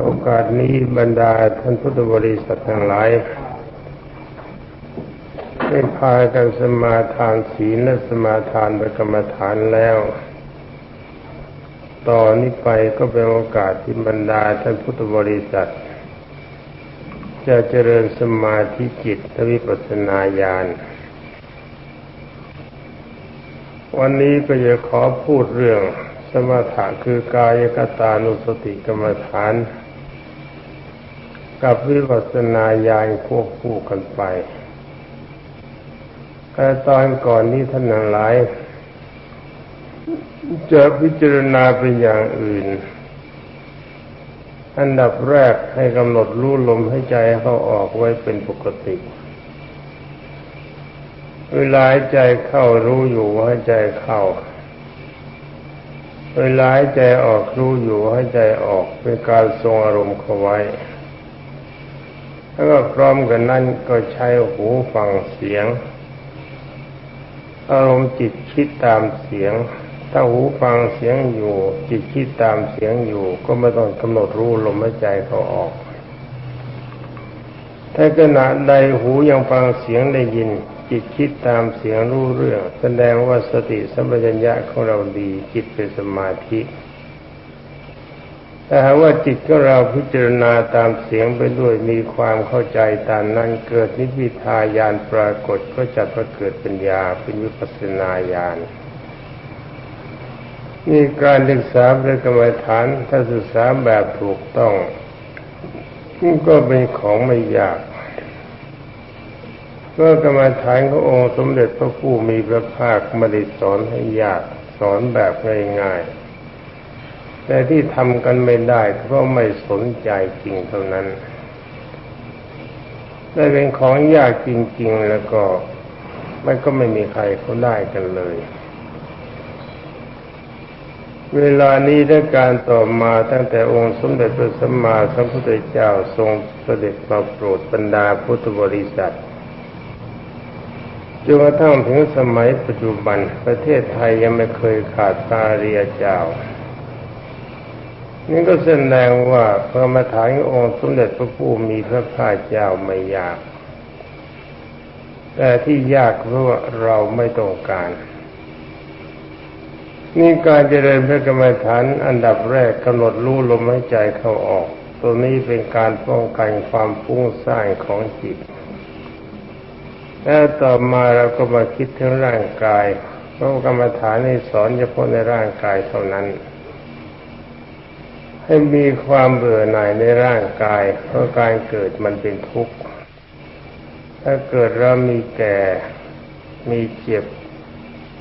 โอกาสนี้บรรดาท่านพุทธบริษัททั้งหลายได้พากันสมาทานศีลและสมาทานประกรรมฐานแล้ว ต่อนนี้ไปก็เป็นโอกาสที่บรรดาท่านพุทธบริษัท จะเจริญสมาธิจิตและวิปัสสนาญาณ วันนี้ก็จะขอพูดเรื่อง สมถะคือกายกตานุสติกรรมฐาน กับวิปัสสนาญาณควบคู่กันไปแต่ตอนก่อนนี้ท่านหลาย จะพิจารณาเป็นอย่างอื่น อันดับแรกให้กำหนดรู้ลมให้ใจเข้าออกไว้เป็นปกติเวลาใจเข้ารู้อยู่ว่าใจเข้า เวลาหายใจออกรู้อยู่ให้ใจออกเป็นการทรงอารมณ์เข้าไว้ แล้วก็พร้อมกันนั้นก็ใช้หูฟังเสียง อารมณ์จิตคิดตามเสียง ถ้าหูฟังเสียงอยู่ จิตคิดตามเสียงอยู่ ก็ไม่ต้องกำหนดรู้ลมหายใจเขาออก ถ้าขณะใดหูยังฟังเสียงได้ยิน จิตคิดตามเสียงรู้เรื่อง แสดงว่าสติสัมปชัญญะของเราดีจิตเป็นสมาธิแต่หากว่าจิตของเราพิจารณาตามเสียงไปด้วยมีความเข้าใจตามนั้นเกิดนิพพิทายานปรากฏก็จะประเกิดปัญญาเป็นวิปัสสนาญาณนี่การศึกษาเรื่องกรรมฐานถ้าศึกษาแบบถูกต้องก็เป็นของไม่ยาก เมื่อกรรมฐานขององค์สมเด็จพระผู้มีพระภาคไม่ได้สอนให้ยากสอนแบบง่ายๆ แต่ที่ทำกันไม่ได้เพราะไม่สนใจจริงเท่านั้นถ้เป็นของยากจริง ๆ แล้วก็มันก็ไม่มีใครเขาได้กันเลย เวลานี้ได้การต่อมาตั้งแต่องค์สมเด็จพระสัมมาสัมพุทธเจ้าทรงเสด็จมาโปรดบรรดาพุทธบริษัท จนกระทั่งถึงสมัยปัจจุบัน ประเทศไทยยังไม่เคยขาดพระอริยเจ้า นี่ก็แสดงว่าพระมาฐานองค์สมเด็จพระผู้มีพระภาคเจ้าไม่ยาก แต่ที่ยากเพราะว่าเราไม่ต้องการ นี่การเจริญพระกรรมฐานอันดับแรกกำหนดรู้ลมหายใจเข้าออก ตัวนี้เป็นการป้องกันความฟุ้งซ่านของจิต แล้วต่อมาเราก็มาคิดถึงร่างกายเพราะกรรมฐานในสอนเฉพาะในร่างกายเท่านั้น ให้มีความเบื่อหน่ายในร่างกาย เพราะการเกิดมันเป็นทุกข์ถ้าเกิดเรามีแก่ มีเจ็บ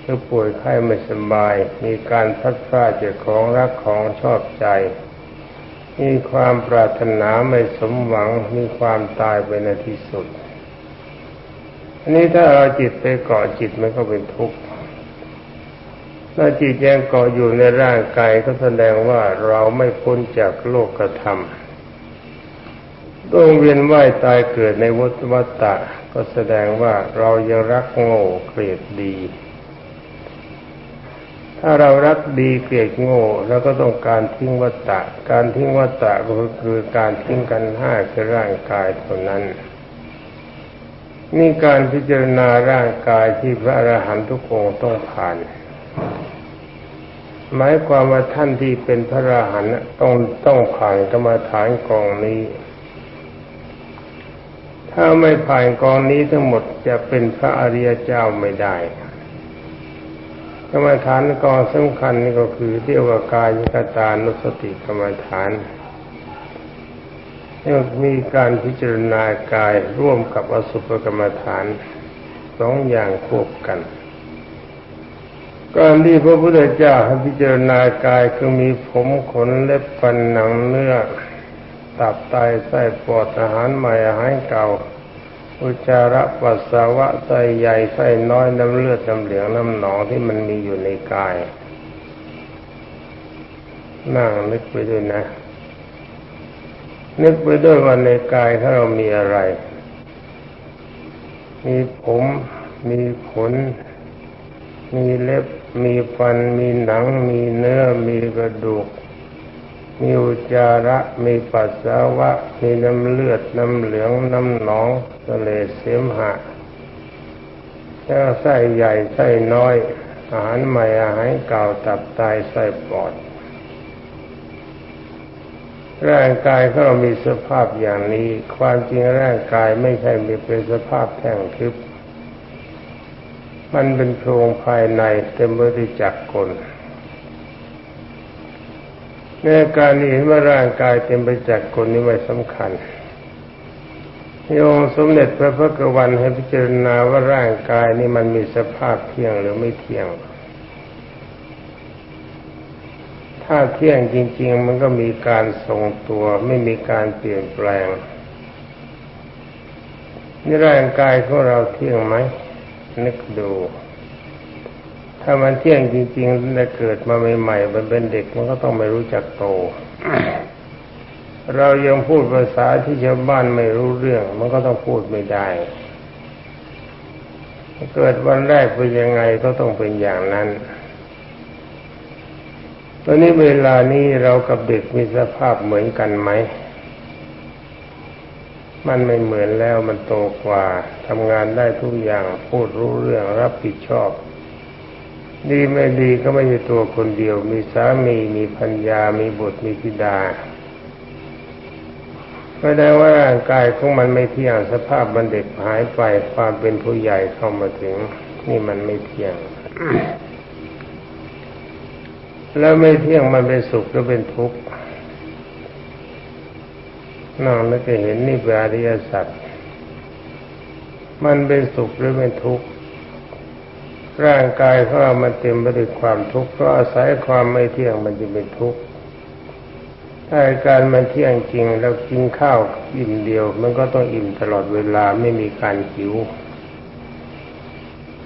หรือป่วยไข้ไม่สบาย มีการพัดพลาดจากของรักของชอบใจ มีความปรารถนาไม่สมหวัง มีความตายไปในที่สุด อันนี้ถ้าเราจิตไปเกาะจิตมันก็เป็นทุกข์ถ้าจิตยังเกาะอยู่ในร่างกายก็แสดงว่าเราไม่พ้นจากโลกกระทำต้องเวียนว่ายตายเกิดในวัฏวัฏฏะก็แสดงว่าเรายังรักโง่เกลียดดี ถ้าเรารักดีเกลียดโง่แล้วก็ต้องการทิ้งวัฏฏะการทิ้งวัฏฏะก็คือการทิ้งกันห้าคือร่างกายเท่านั้น นี่การพิจารณาร่างกายที่พระอรหันตุกองต้องผ่าน หมายความว่าท่านที่เป็นพระอรหันต์ต้องต้องผ่านกรรมฐานกองนี้ ถ้าไม่ผ่านกองนี้ทั้งหมดจะเป็นพระอริยเจ้าไม่ได้กรรมฐานกองสำคัญนี่ก็คือเรียกว่ากายกตานุสติกรรมฐาน มีการพิจารณากายร่วมกับอสุภกรรมฐานสองอย่างควบกัน การที่พระพุทธเจ้าให้พิจารณากายคือมีผมขนเล็บฟันหนังเนื้อตับไตไส้ปอดอาหารใหม่อาหารเก่า อุจจาระปัสสาวะไส้ใหญ่ไส้น้อยน้ำเลือดน้ำเหลืองน้ำหนองที่มันมีอยู่ในกาย นั่งนึกไปด้วยนะ นึกไปด้วยว่าในกายถ้าเรามีอะไร มีผม มีขน มีเล็บ มีฟัน มีหนัง มีเนื้อ มีกระดูก มีอุจจาระ มีปัสสาวะ มีน้ำเลือด น้ำเหลือง น้ำหนองทะเลเสมหะแล้วไส้ใหญ่ไส้น้อย อาหารใหม่อาหารเก่าตับไตไส้ปอด ร่างกายของเรามีสภาพอย่างนี้ ความจริงร่างกายไม่ใช่มีเป็นสภาพแท่งทึบ มันเป็นโครงภายในเต็มไปด้วยจักรกลในการเห็นว่าร่างกายเต็มไปจากกลนี้ไม่สำคัญที่องสมเด็จพระพุทธวันให้พิจารณาว่าร่างกายนี้มันมีสภาพเที่ยงหรือไม่เที่ยง ถ้าเที่ยงจริง ๆ มันก็มีการทรงตัว ไม่มีการเปลี่ยนแปลงนี่ร่างกายของเราเที่ยงไหมนึกดู ถ้ามันเที่ยงจริงๆแต่เกิดมาใหม่ๆมันเป็นเด็กมันก็ต้องไม่รู้จักโต เรายังพูดภาษาที่ชาวบ้านไม่รู้เรื่อง มันก็ต้องพูดไม่ได้ เกิดวันแรกเป็นยังไงก็ต้องเป็นอย่างนั้น ตอนนี้เวลานี้เรากับเด็กมีสภาพเหมือนกันไหม มันไม่เหมือนแล้วมันโตกว่าทำงานได้ทุกอย่างพูดรู้เรื่องรับผิดชอบดีไม่ดีก็ไม่ใช่ตัวคนเดียว มีสามีมีพัญญา มีบุตรมีธิดาไม่ได้ว่าร่างกายของมันไม่เที่ยงสภาพมันเด็กหายไปความเป็นผู้ใหญ่เข้ามาถึง นี่มันไม่เที่ยง แล้วไม่เที่ยงมันเป็นสุขหรือเป็นทุกข์น้องนึกจะเห็นนี่เป็นอริยสัจมันเป็นสุขหรือเป็นทุกข์ร่างกายของเรามันเต็มไปด้วยความทุกข์เพราะอาศัยความไม่เที่ยงมันจึงเป็นทุกข์ถ้าอาการมันเที่ยงจริงเรากินข้าวอิ่มเดียว มันก็ต้องอิ่มตลอดเวลาไม่มีการหิว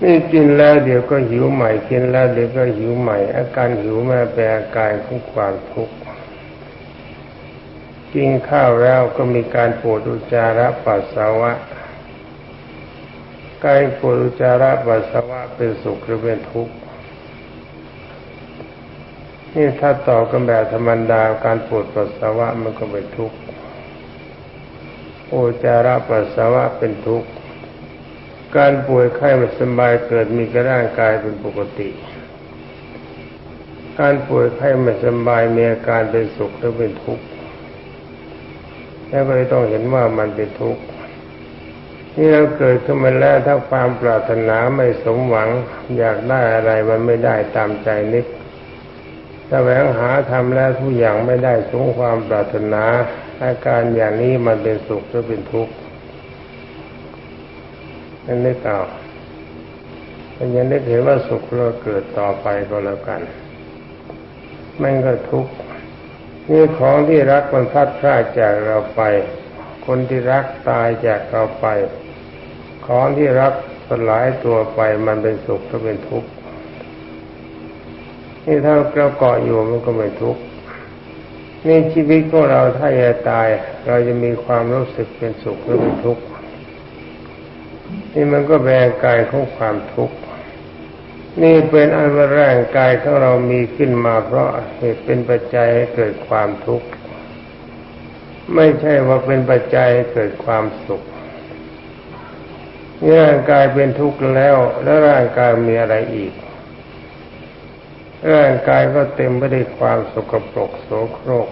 นี่กินแล้วเดี๋ยวก็หิวใหม่กินแล้วเดี๋ยวก็หิวใหม่ อาการหิวแม่เป็นอาการของความทุกข์กินข้าวแล้วก็มีการปวดอุจจาระปัสสาวะกายปวดอุจจาระปัสสาวะเป็นสุขหรือเป็นทุกข์นี่ถ้าต่อกันแบบธรรมดาการปวดปัสสาวะมันก็เป็นทุกข์อุจจาระปัสสาวะเป็นทุกข์ การป่วยไข้ไม่สบายเกิดมีกับร่างกายเป็นปกติ การป่วยไข้ไม่สบายมีอาการเป็นสุขหรือเป็นทุกข์แล้วก็ต้องเห็นว่ามันเป็นทุกข์นี่เราเกิดขึ้นมาแล้วถ้าความปรารถนาไม่สมหวัง อยากได้อะไรมันไม่ได้ตามใจนึกแสวงหาทำแล้วทุกอย่างไม่ได้สมความปรารถนา อาการอย่างนี้มันเป็นสุขหรือเป็นทุกข์ นั่นนึกเอาถ้ายังนึกเห็นว่าสุขเราเกิดต่อไปก็แล้วกันมันก็ทุกข์นี่ของที่รักมันพัดพลาดจากเราไป คนที่รักตายจากเราไป ของที่รักสลายตัวไปมันเป็นสุขก็เป็นทุกข์นี่ถ้าเราเกาะอยู่มันก็ไม่ทุกข์นี่ชีวิตของเราถ้าจะตาย เราจะมีความรู้สึกเป็นสุขหรือเป็นทุกข์ นี่มันก็แบ่งกายของความทุกข์นี่เป็นอันว่าร่างกายของเรามีขึ้นมา เพราะเหตุเป็นปัจจัยให้เกิดความทุกข์ไม่ใช่ว่าเป็นปัจจัยให้เกิดความสุขนี่ร่างกายเป็นทุกข์แล้ว แล้วร่างกายมีอะไรอีก ร่างกายก็เต็มไปด้วยความสกปรกโสโครก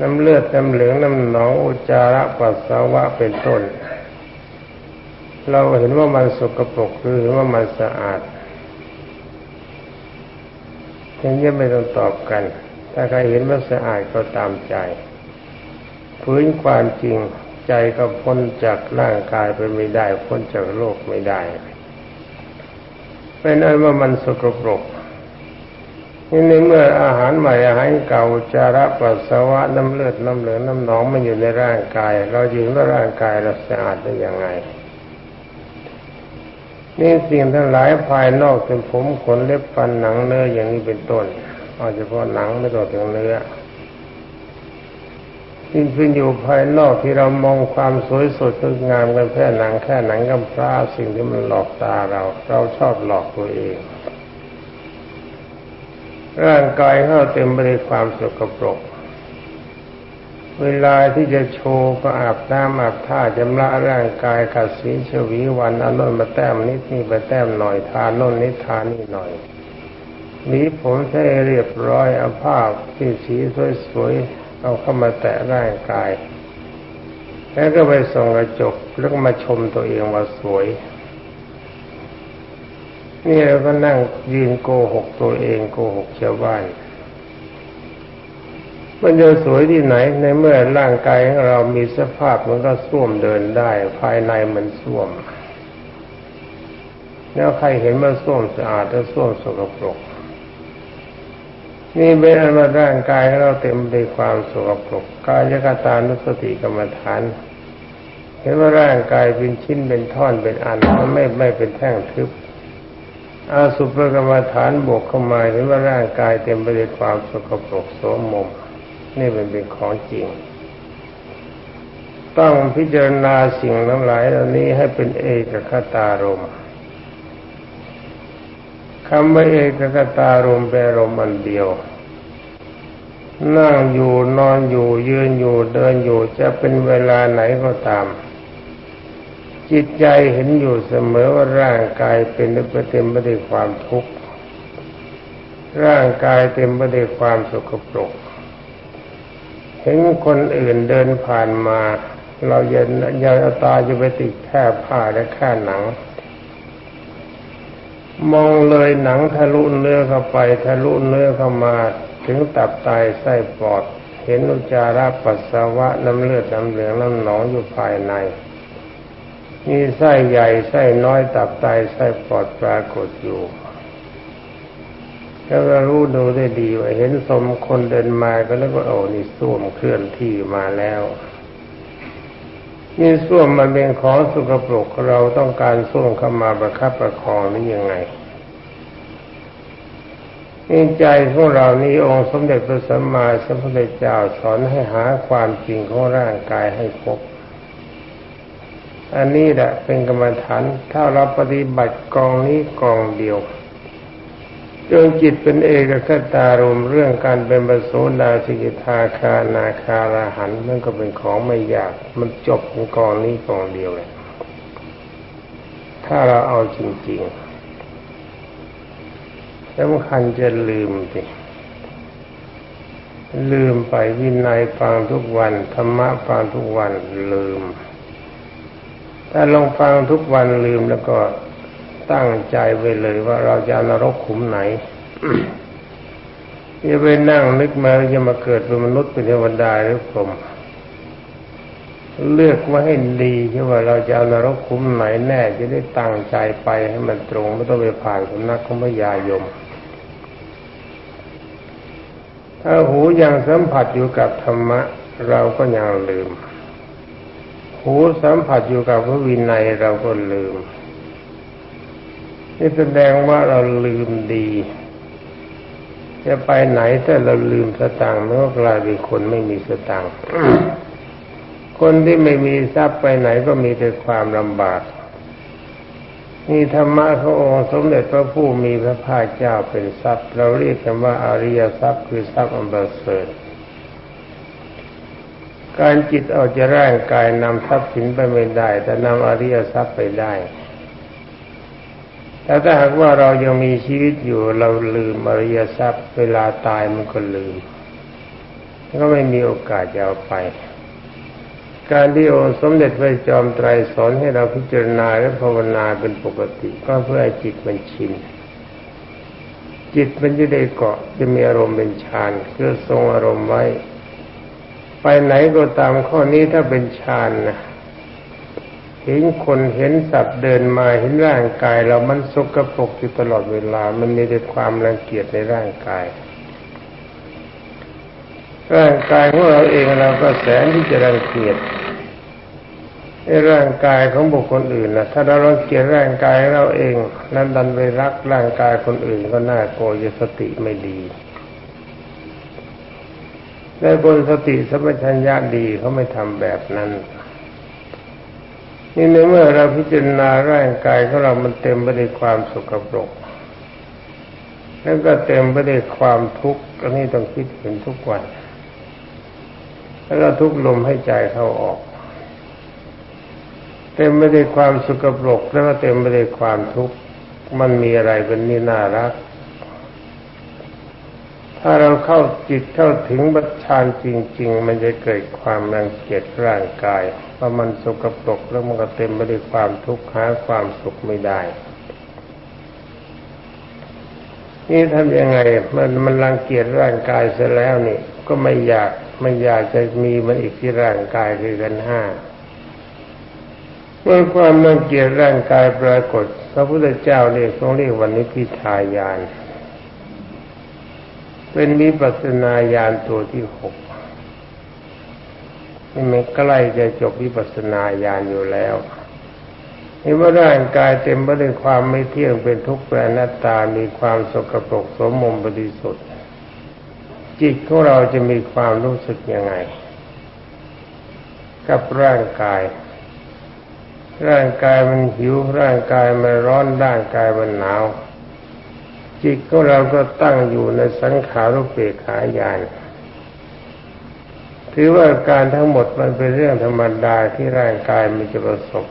น้ำเลือดน้ำเหลืองน้ำหนองอุจจาระปัสสาวะเป็นต้น เราเห็นว่ามันสกปรกหรือเห็นว่ามันสะอาดทีนี้ไม่ต้องตอบกัน ถ้าใครเห็นว่าสะอาดก็ตามใจพื้นความจริงใจก็พ้นจากร่างกายไปไม่ได้ พ้นจากโลกไม่ได้เป็นอันว่ามันสกปรก นี่ในเมื่ออาหารใหม่อาหารเก่าจาระปัสสาวะน้ำเลือดน้ำเหลืองน้ำหนองมันอยู่ในร่างกาย เรายืนว่าร่างกายเราสะอาดได้ยังไงนี่สิ่งทั้งหลายภายนอกเป็นผมขนเล็บฟันหนังเนื้ออย่างนี้เป็นต้นเอาเฉพาะหนังไม่ต้องถึงเนื้อสิ่งที่อยู่ภายนอกที่เรามองความสวยสดงดงามกันแค่หนังแค่หนังกำพร้าสิ่งที่มันหลอกตาเรา เราชอบหลอกตัวเอง ร่างกายของเราเต็มไปด้วยความสกปรก เวลาที่จะโชว์ก็อาบน้ำอาบท่าจำระร่างกายขัดสีชวีวันอาโน่นมาแต้มนิดนี่มาแต้มหน่อยทาโน่นนิดทานนี่หน่อยหวีผมใช้เรียบร้อยเอาผ้าที่สีสวยๆเอาเข้ามาแตะร่างกาย แล้วก็ไปส่องกระจกแล้วก็มาชมตัวเองว่าสวย นี่เราก็นั่งยืนโกหกตัวเองโกหกชาวบ้านมันจะสวยที่ไหน ในเมื่อร่างกายของเรามีสภาพมันก็ส้วมเดินได้ ภายในมันส้วม แล้วใครเห็นว่าส้วมสะอาดแล้วส้วมสกปรก นี่เป็นอันว่าร่างกายของเราเต็มไปด้วยความสกปรกกายกตานุสติกรรมฐานเห็นว่าร่างกายเป็นชิ้นเป็นท่อนเป็นอันมันไม่ไม่เป็นแท่งทึบ อาสุภกรรมฐานบวกเข้ามาเห็นว่าร่างกายเต็มไปด้วยความสกปรกโสมม นี่มันเป็นของจริง ต้องพิจารณาสิ่งทั้งหลายเหล่านี้ให้เป็นเอกคตารมคำว่าเอกคตารมณ์เป็นอารมอันเดียว นั่งอยู่นอนอยู่ยืนอยู่เดินอยู่จะเป็นเวลาไหนก็ตาม จิตใจเห็นอยู่เสมอว่าร่างกายเป็นเต็มไปด้วยความทุกข์ร่างกายเต็มไปด้วยความสกปรก เห็นคนอื่นเดินผ่านมา เราอย่าอย่าตาจะไปติดแค่ผ้าและแค่หนัง มองเลยหนังทะลุเนื้อเข้าไป ทะลุเนื้อเข้ามา ถึงตับไตไส้ปอด เห็นอุจจาระปัสสาวะน้ำเลือดน้ำเหลืองน้ำหนองอยู่ภายใน มีไส้ใหญ่ไส้น้อยตับไตไส้ปอดปรากฏอยู่แล้วเรารู้ดูได้ดีว่าเห็นสมคนเดินมาก็นึกว่าโอ้นี่ส้วมเคลื่อนที่มาแล้วนี่ส้วมมันเป็นของสุกปรกเราต้องการส้วมเข้ามาประคับประคองนี่ยังไงนี่ใจของเรานี่องค์สมเด็จพระสัมมาสัมพุทธเจ้าสอนให้หาความจริงของร่างกายให้พบ อันนี้แหละเป็นกรรมฐาน ถ้าเราปฏิบัติกองนี้กองเดียวจนจิตเป็นเอกคตารมเรื่องการเป็นบโสดาสิกิทาคานาคาราหันมันก็เป็นของไม่ยาก มันจบในกองนี้กองเดียวเลยถ้าเราเอาจริงๆสำคัญจะลืมสิลืมไปวินัยฟังทุกวันธรรมะฟังทุกวันลืม ถ้าลองฟังทุกวันลืมแล้วก็ตั้งใจไว้เลยว่าเราจะนรกขุมไหนอย่าไปนั่งนึกมาจะมาเกิดเป็นมนุษย์เป็นเทวดาหรือพรหมเลือกมาให้ดีที่ว่าเราจะเอานรกขุมไหนแน่ จะได้ตั้งใจไปให้มันตรงไม่ต้องไปผ่านสำนักของพระยายม ถ้าหูยังสัมผัสอยู่กับธรรมะ เราก็ยังลืม หูสัมผัสอยู่กับพระวินัยเราก็ลืม นี่แสดงว่าเราลืมดี จะไปไหนถ้าเราลืมสตางค์มันกกลายเป็นคนไม่มีสตางค์คนที่ไม่มีทรัพย์ไปไหนก็มีแต่ความลำบากนี่ธรรมะขององค์สมเด็จพระผู้มีพระภาคเจ้าเป็นทรัพย์ เราเรียกกันว่าอาริยทรัพย์คือทรัพย์อันประเสริฐ การจิตออกจากร่างกายนำทรัพย์สินไปไม่ได้ แต่นำอริยทรัพย์ไปได้ แต่ถ้าหากว่าเรายังมีชีวิตอยู่เราลืมอริยทรัพย์ เวลาตายมันก็ลืม ก็ไม่มีโอกาสจะเอาไป การที่องค์สมเด็จพระจอมไตรสอนให้เราพิจารณาและภาวนาเป็นปกติ ก็เพื่อให้จิตมันชินจิตมันจะได้เกาะจะมีอารมณ์เป็นฌานเพื่อทรงอารมณ์ไว้ ไปไหนก็ตามข้อนี้ถ้าเป็นฌานนะเห็นคนเห็นสัตว์เดินมาเห็นร่างกายเรามันสกปรกอยู่ตลอดเวลา มันมีแต่ความรังเกียจในร่างกาย ร่างกายของเราเองเราก็แสนที่จะรังเกียจในร่างกายของบุคคลอื่นนะถ้าเรารังเกียจร่างกายเราเอง นั้นดันไปรักร่างกายคนอื่นก็น่าโกยสติไม่ดี แต่คนสติสัมปชัญญะดีเขาไม่ทำแบบนั้น นี่ในเมื่อเราพิจารณาร่างกายของเรามันเต็มไปด้วยความสกปรก แล้วก็เต็มไปด้วยความทุกข์ก็นี่ต้องคิดเห็นทุกวัน แล้วก็ทุกลมให้ใจเข้าออก เต็มไปด้วยความสุขปรกแล้วก็เต็มไปด้วยความทุกข์ มันมีอะไรเป็นนี่น่ารัก ถ้าเราเข้าจิตเข้าถึงบัญชานจริง ๆ มันจะเกิดความรังเกียจร่างกายเพราะมันสกปรกแล้วมันก็เต็มไปด้วยความทุกข์หาความสุขไม่ได้ นี่ทำยังไงมันมันรังเกียจร่างกายเสียแล้วนี่ก็ไม่อยากไม่อยากจะมีมันอีกที่ร่างกายคือกันห้าเมื่อความรังเกียจร่างกายปรากฏ พระพุทธเจ้าเรียกทรงเรียกวันนี้พิทายาน เป็นวิปัสสนาญาณตัวที่หกนี่มันใกล้จะจบวิปัสสนาญาณอยู่แล้วเห็นว่าร่างกายเต็มไปด้วยความไม่เที่ยงเป็นทุกข์แปรหน้าตา มีความสกปรกสมมมบริสุทธิ์จิตของเราจะมีความรู้สึกยังไง กับร่างกาย ร่างกายมันหิวร่างกายมันร้อนร่างกายมันหนาว จิตของเราก็ตั้งอยู่ในสังขารุปเปกขายานถือว่าการทั้งหมดมันเป็นเรื่องธรรมดาที่ร่างกายมันจะประสบ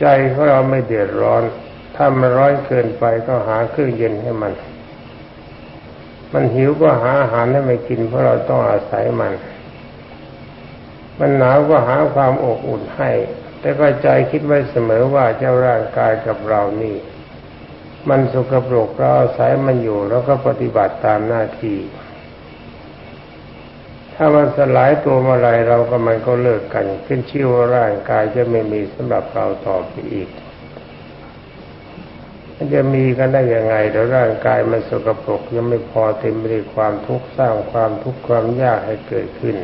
ใจของเราไม่เดือดร้อน ถ้ามันร้อนเกินไปก็หาเครื่องเย็นให้มัน มันหิวก็หาอาหารให้มันกินเพราะเราต้องอาศัยมัน มันหนาวก็หาความอบอุ่นให้ แต่ก็ใจคิดไว้เสมอว่าเจ้าร่างกายกับเรานี่ มันสกปรกเราอาศัยมันอยู่แล้วก็ปฏิบัติตามหน้าที่ ถ้ามันสลายตัวเมื่อไรเราก็มันก็เลิกกัน ขึ้นชื่อว่าร่างกายจะไม่มีสำหรับเราต่อไปอีก มันจะมีกันได้ยังไงแล้วร่างกายมันสกปรกยังไม่พอเต็มไปด้วยความทุกข์สร้างความทุกข์ความยากให้เกิดขึ้น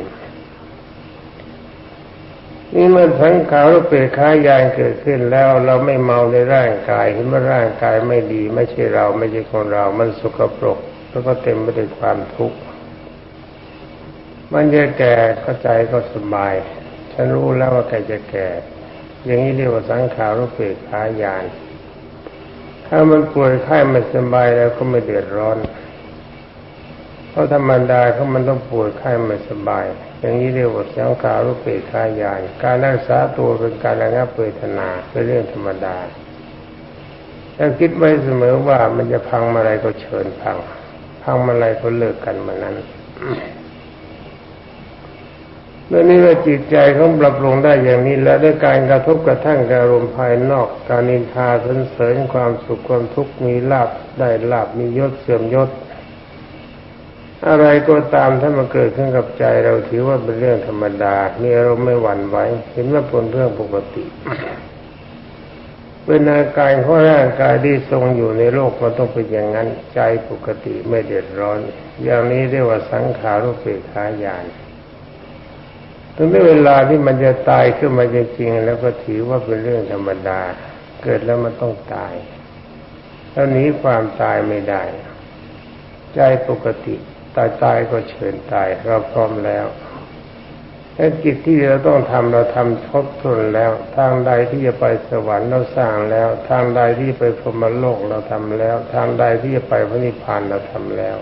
นี่เมื่อสังขารเปรค้ายานเกิดขึ้นแล้ว เราไม่เมาในร่างกายเห็นว่าร่างกายไม่ดี ไม่ใช่เราไม่ใช่ของเรา มันสกปรก แล้วก็เต็มไปด้วยความทุกข์มันจะแก่เข้าใจก็สบาย ฉันรู้แล้วว่าแกจะแก่ อย่างนี้เรียกว่าสังขารเปรค้ายานถ้ามันป่วยไข้ไม่สบายแล้วก็ไม่เดือดร้อน เพราะธรรมดาเขามันต้องป่วยไข้ไม่สบาย อย่างนี้เรียกว่าสังขารุปเปกายานการรักษาตัวเป็นการระงับเวทนาเป็นเรื่องธรรมดาถ้าคิดไว้เสมอว่ามันจะพังมาอะไรก็เชิญพัง พังมาอะไรก็เลิกกันมานั้นเมื่อนี้ว่าจิตใจเขาปรับปรุงได้อย่างนี้ แล้วด้วยการกระทบกระทั่งกับอารมณ์ภายนอก การนินทาสรรเสริญความสุขความทุกข์มีลาบได้ลาบมียศเสื่อมยศ อะไรก็ตามถ้ามันเกิดขึ้นกับใจเราถือว่าเป็นเรื่องธรรมดามีอารมณ์ไม่หวั่นไหวเห็นว่าเป็นเรื่องปกติเป็นอาการของร่างกายที่ทรงอยู่ในโลกมันต้องเป็นอย่างนั้นใจปกติไม่เดือดร้อน อย่างนี้เรียกว่าสังขารุเปกขายานถึงเวลาที่มันจะตายขึ้นมาจริงๆแล้วก็ถือว่าเป็นเรื่องธรรมดา เกิดแล้วมันต้องตายแล้วนี้ความตายไม่ได้ ใจปกติ ตายตายก็เชิญตาย เราพร้อมแล้วและกิจที่เราต้องทำเราทำทบทวนแล้ว ทางใดที่จะไปสวรรค์เราสร้างแล้ว ทางใดที่ไปพรหมโลกเราทำแล้ว ทางใดที่จะไปพระนิพพานเราทำแล้ว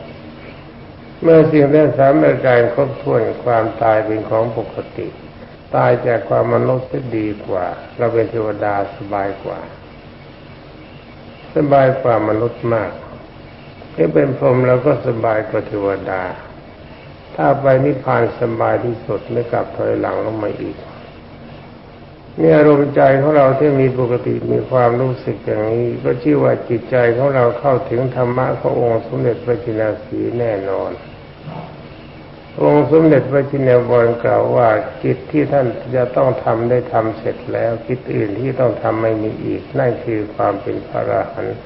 เมื่อสิ่งทั้งสามประการครบถ้วนความตายเป็นของปกติ ตายจากความมนุษย์จะดีกว่า เราเป็นเทวดาสบายกว่า สบายกว่ามนุษย์มาก ถ้าเป็นพรหมเราก็สบายกว่าเทวดา ถ้าไปนิพพานสบายที่สุดไม่กลับถอยหลังลงมาอีกนี่อารมณ์ใจของเราที่มีปกติมีความรู้สึกอย่างนี้ ก็ชื่อว่าจิตใจของเราเข้าถึงธรรมะขององค์สมเด็จพระจินสีแน่นอน องค์สมเด็จพระจินวรกล่าวว่ากิจที่ท่านจะต้องทำได้ทำเสร็จแล้วกิจอื่นที่ต้องทำไม่มีอีกนั่นคือความเป็นพระอรหันต์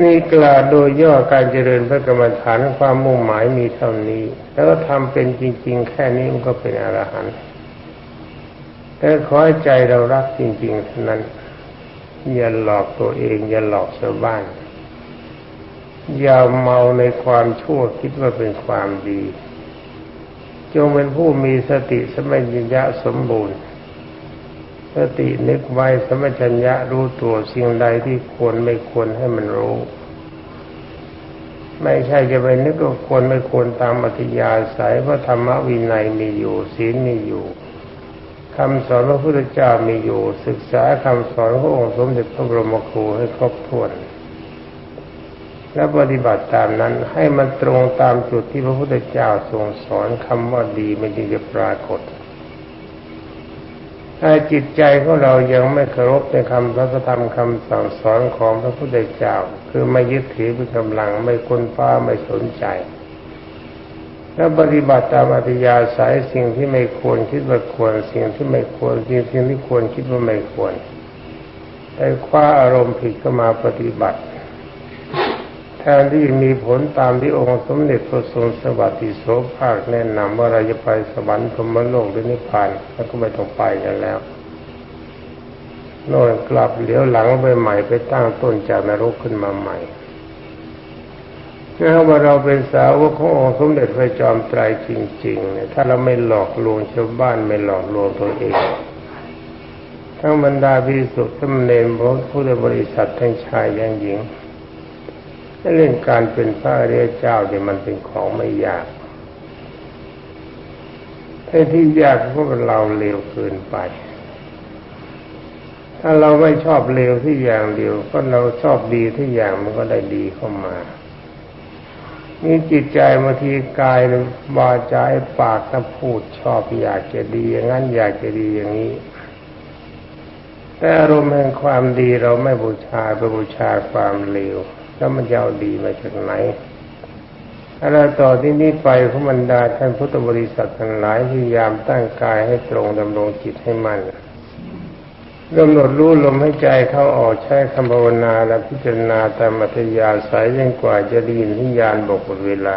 นี่กล่าวโดยย่อการเจริญพระกรรมฐานความมุ่งหมายมีเท่านี้ แล้วก็ทำเป็นจริง ๆ แค่นี้มันก็เป็นอรหันต์แต่ขอให้ใจเรารักจริงๆเท่านั้น อย่าหลอกตัวเอง อย่าหลอกชาวบ้าน อย่าเมาในความชั่วคิดว่าเป็นความดี จงเป็นผู้มีสติสมัญญะสมบูรณ์ สตินึกไว้สมัชัญญะรู้ตัวสิ่งใดที่ควรไม่ควรให้มันรู้ ไม่ใช่จะไปนึกว่าควรไม่ควรตามอัธยาศัยเพราะธรรมวินัยมีอยู่ศีลมีอยู่คำสอนพระพุทธเจ้ามีอยู่ ศึกษาคำสอนขององค์สมเด็จพระบรมครูให้ครบถ้วน และปฏิบัติตามนั้นให้มันตรงตามจุดที่พระพุทธเจ้าทรงสอนคำว่าดีมันจึงจะปรากฏ ถ้าจิตใจของเรายังไม่เคารพในคำพระธรรมคำสั่งสอนของพระพุทธเจ้า คือไม่ยึดถือเป็นกำลังไม่คนฟ้าไม่สนใจแล้วปฏิบัติตามอัธยาศัยสิ่งที่ไม่ควรคิดว่าควร สิ่งที่ไม่ควรสิ่งที่ควรคิดว่าไม่ควรแต่คว้าอารมณ์ผิดก็มาปฏิบัติ แทนที่มีผลตามที่องค์สมเด็จพระทรงสวัสดิโสภาคแนะนำว่าเราจะไปสวรรค์พรมโลกหรือนิพพานแล้วก็ไม่ต้องไปกันแล้วโน่นกลับเหลียวหลังไปใหม่ไปตั้งต้นจากนรกขึ้นมาใหม่ถ้าว่าเราเป็นสาวกขององค์สมเด็จพระจอมไตรจริงๆเนี่ยถ้าเราไม่หลอกลวงชาวบ้านไม่หลอกลวงตัวเองทั้งบรรดาพิสุทธิ์ทั้งเนรพระพุทธบริษัททั้งชายยังหญิง เรื่องการเป็นพระอริยเจ้าเนี่ยมันเป็นของไม่ยากแต่ที่ยากเพราะเราเลวเกินไป ถ้าเราไม่ชอบเลวที่อย่างเดียวก็เราชอบดีที่อย่างมันก็ได้ดีเข้ามานี่จิตใจบางทีกายวาใจาปากถ้าพูดชอบอยากจะดีอย่างนั้นอยากจะดีอย่างนี้ แต่อารมณ์แห่งความดีเราไม่บูชาไปบูชาความเลว แล้วมันจะเอาดีมาจากไหนอะไรต่อที่นี้ไปขมันดาท่านพุทธบริษัททั้งหลายพยายามตั้งกายให้ตรงดำรงจิตให้มันกำหนดรู้ลมให้ใจเข้าออกใช้คำภาวนาและพิจารณาตามอัธยาศัยยิ่งกว่าจะดีนิยานบอกหมดเวลา